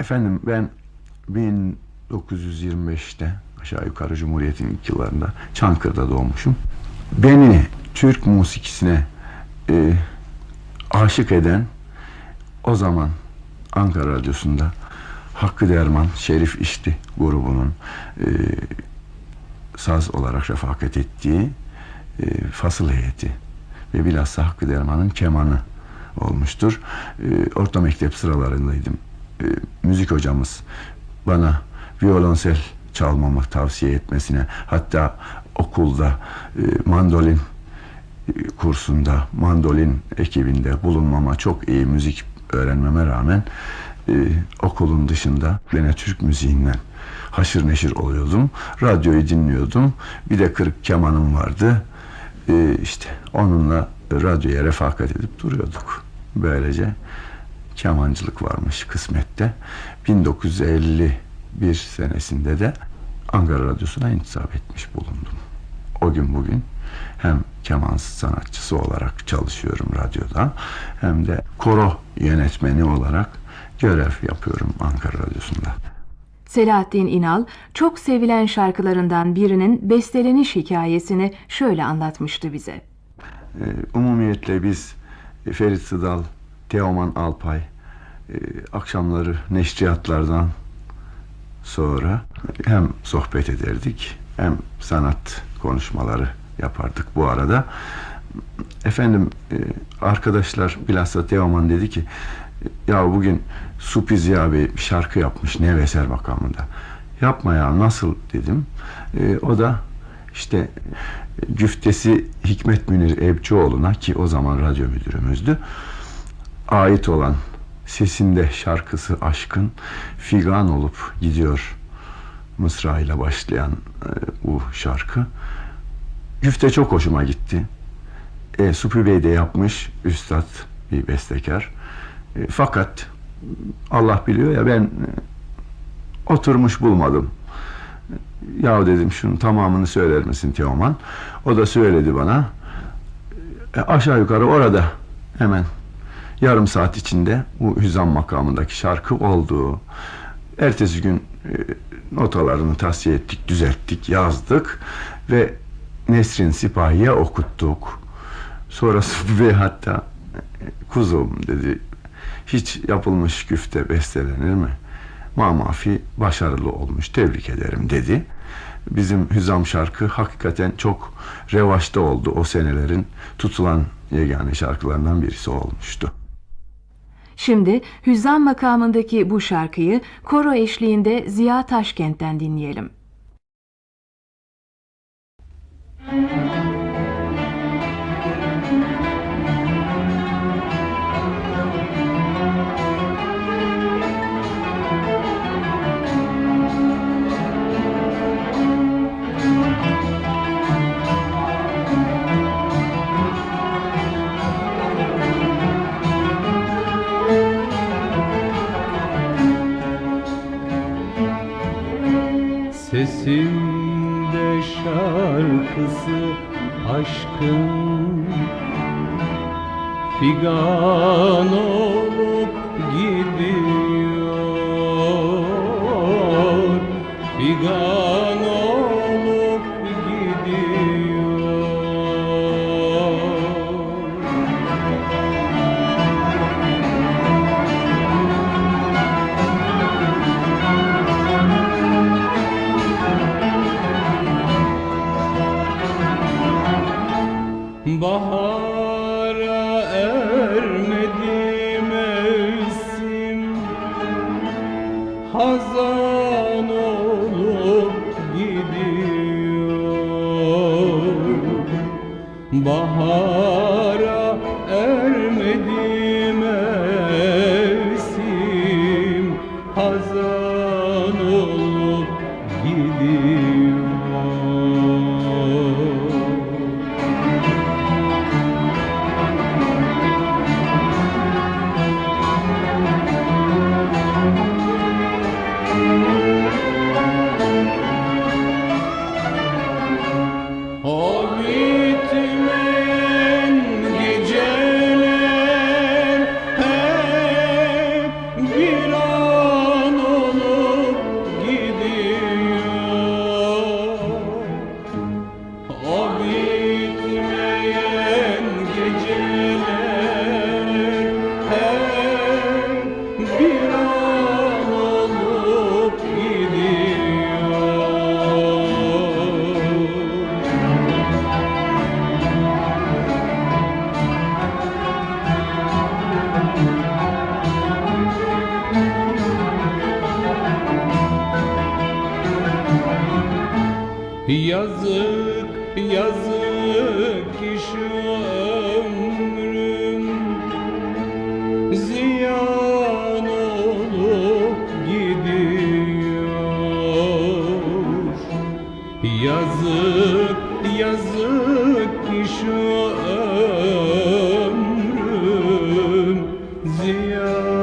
Efendim ben 1925'te aşağı yukarı Cumhuriyet'in ilk yıllarında Çankırı'da doğmuşum. Beni Türk musikisine e, aşık eden o zaman Ankara Radyosu'nda Hakkı Derman, Şerif İşti grubunun e, saz olarak refakat ettiği e, fasıl heyeti ve bilhassa Hakkı Derman'ın kemanı olmuştur. E, orta mektep sıralarındaydım. E, müzik hocamız bana violonsel çalmamı tavsiye etmesine hatta okulda e, mandolin e, kursunda mandolin ekibinde bulunmama çok iyi müzik öğrenmeme rağmen e, okulun dışında gene Türk müziğinden haşır neşir oluyordum. Radyoyu dinliyordum. Bir de kırık kemanım vardı. E, işte onunla radyoya refakat edip duruyorduk. Böylece kemancılık varmış kısmette. 1951 senesinde de Ankara Radyosu'na intisap etmiş bulundum. O gün bugün hem keman sanatçısı olarak çalışıyorum radyoda hem de koro yönetmeni olarak görev yapıyorum Ankara Radyosu'nda. Selahattin İnal çok sevilen şarkılarından birinin besteleniş hikayesini şöyle anlatmıştı bize. Ee, umumiyetle biz Ferit Sıdal, Teoman Alpay e, akşamları neşriyatlardan sonra hem sohbet ederdik hem sanat konuşmaları yapardık bu arada. Efendim e, arkadaşlar bilhassa Teoman dedi ki ya bugün Supi Ziya Bey bir şarkı yapmış Neveser makamında. Yapma ya nasıl dedim. E, o da işte e, güftesi Hikmet Münir Ebçioğlu'na ki o zaman radyo müdürümüzdü ait olan sesinde şarkısı aşkın figan olup gidiyor Mısra ile başlayan e, bu şarkı. Güfte çok hoşuma gitti. E, Supi Bey de yapmış üstad bir bestekar. E, fakat Allah biliyor ya ben e, oturmuş bulmadım. Ya dedim şunun tamamını söyler misin Teoman? O da söyledi bana. E, aşağı yukarı orada hemen yarım saat içinde bu hüzam makamındaki şarkı oldu. Ertesi gün e, notalarını tavsiye ettik, düzelttik, yazdık ve Nesrin Sipahi'ye okuttuk. Sonrası ve hatta e, kuzum dedi hiç yapılmış güfte bestelenir mi? Mamafi başarılı olmuş tebrik ederim dedi. Bizim Hüzam şarkı hakikaten çok revaçta oldu o senelerin tutulan yegane şarkılarından birisi olmuştu. Şimdi Hüzzam makamındaki bu şarkıyı koro eşliğinde Ziya Taşkent'ten dinleyelim. Sesimde şarkısı aşkın. Figan olup gidiyor Hazan olup gidiyor. Bahara Yazık, yazık ki şu ömrüm. Ziyan olup gidiyor. Yazık, yazık ki şu ömrüm. Ziyan